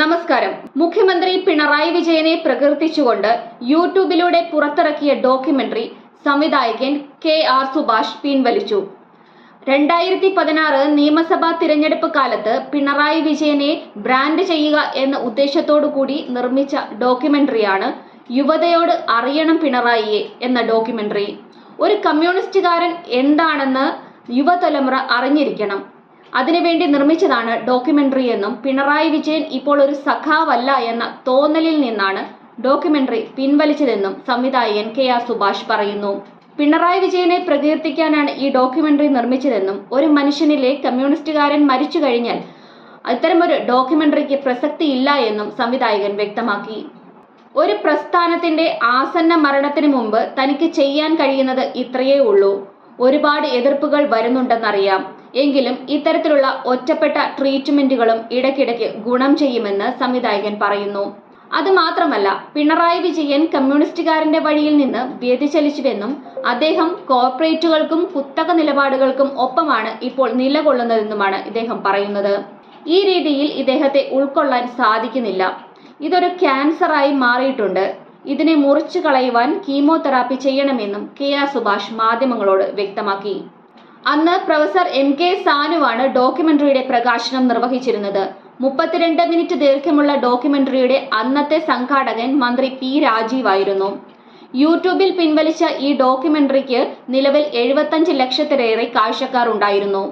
നമസ്കാരം. മുഖ്യമന്ത്രി പിണറായി വിജയനെ പ്രകീർത്തിച്ചുകൊണ്ട് യൂട്യൂബിലൂടെ പുറത്തിറക്കിയ ഡോക്യുമെന്ററി സംവിധായകൻ കെ ആർ സുഭാഷ് പിൻവലിച്ചു. രണ്ടായിരത്തി പതിനാറ് നിയമസഭാ തിരഞ്ഞെടുപ്പ് കാലത്ത് പിണറായി വിജയനെ ബ്രാൻഡ് ചെയ്യുക എന്ന ഉദ്ദേശത്തോടു കൂടി നിർമ്മിച്ച ഡോക്യുമെന്ററിയാണ് യുവതയോട് അറിയണം പിണറായിയെ എന്ന ഡോക്യുമെന്ററി. ഒരു കമ്മ്യൂണിസ്റ്റുകാരൻ എന്താണെന്ന് യുവതലമുറ അറിഞ്ഞിരിക്കണം. അതിനുവേണ്ടി നിർമ്മിച്ചതാണ് ഡോക്യുമെന്ററി എന്നും പിണറായി വിജയൻ ഇപ്പോൾ ഒരു സഖാവല്ല എന്ന തോന്നലിൽ നിന്നാണ് ഡോക്യുമെന്ററി പിൻവലിച്ചതെന്നും സംവിധായകൻ കെ ആർ സുഭാഷ് പറയുന്നു. പിണറായി വിജയനെ പ്രകീർത്തിക്കാനാണ് ഈ ഡോക്യുമെന്ററി നിർമ്മിച്ചതെന്നും ഒരു മനുഷ്യനിലെ കമ്മ്യൂണിസ്റ്റുകാരൻ മരിച്ചു കഴിഞ്ഞാൽ അത്തരമൊരു ഡോക്യുമെന്ററിക്ക് പ്രസക്തിയില്ല എന്നും സംവിധായകൻ വ്യക്തമാക്കി. ഒരു പ്രസ്ഥാനത്തിന്റെ ആസന്ന മരണത്തിന് മുമ്പ് തനിക്ക് ചെയ്യാൻ കഴിയുന്നത് ഇത്രയേ ഉള്ളൂ. ഒരുപാട് എതിർപ്പുകൾ വരുന്നുണ്ടെന്നറിയാം. എങ്കിലും ഇത്തരത്തിലുള്ള ഒറ്റപ്പെട്ട ട്രീറ്റ്മെന്റുകളും ഇടയ്ക്കിടയ്ക്ക് ഗുണം ചെയ്യുമെന്ന് സംവിധായകൻ പറയുന്നു. അതുമാത്രമല്ല പിണറായി വിജയൻ കമ്മ്യൂണിസ്റ്റുകാരന്റെ വഴിയിൽ നിന്ന് വ്യതിചലിച്ചുവെന്നും അദ്ദേഹം കോർപ്പറേറ്റുകൾക്കും കുത്തക നിലപാടുകൾക്കും ഒപ്പമാണ് ഇപ്പോൾ നിലകൊള്ളുന്നതെന്നുമാണ് ഇദ്ദേഹം പറയുന്നത്. ഈ രീതിയിൽ ഇദ്ദേഹത്തെ ഉൾക്കൊള്ളാൻ സാധിക്കുന്നില്ല. ഇതൊരു ക്യാൻസറായി മാറിയിട്ടുണ്ട്. ഇതിനെ മുറിച്ചു കളയുവാൻ കീമോതെറാപ്പി ചെയ്യണമെന്നും കെ ആർ സുഭാഷ് മാധ്യമങ്ങളോട് വ്യക്തമാക്കി. അന്ന് പ്രൊഫസർ എം കെ സാനുവാണ് ഡോക്യുമെന്ററിയുടെ പ്രകാശനം നിർവഹിച്ചിരുന്നത്. മുപ്പത്തിരണ്ട് മിനിറ്റ് ദൈർഘ്യമുള്ള ഡോക്യുമെന്ററിയുടെ അന്നത്തെ സംഘാടകൻ മന്ത്രി പി രാജീവായിരുന്നു. യൂട്യൂബിൽ പിൻവലിച്ച ഈ ഡോക്യുമെന്ററിക്ക് നിലവിൽ എഴുപത്തഞ്ച് ലക്ഷത്തിലേറെ കാഴ്ചക്കാർ ഉണ്ടായിരുന്നു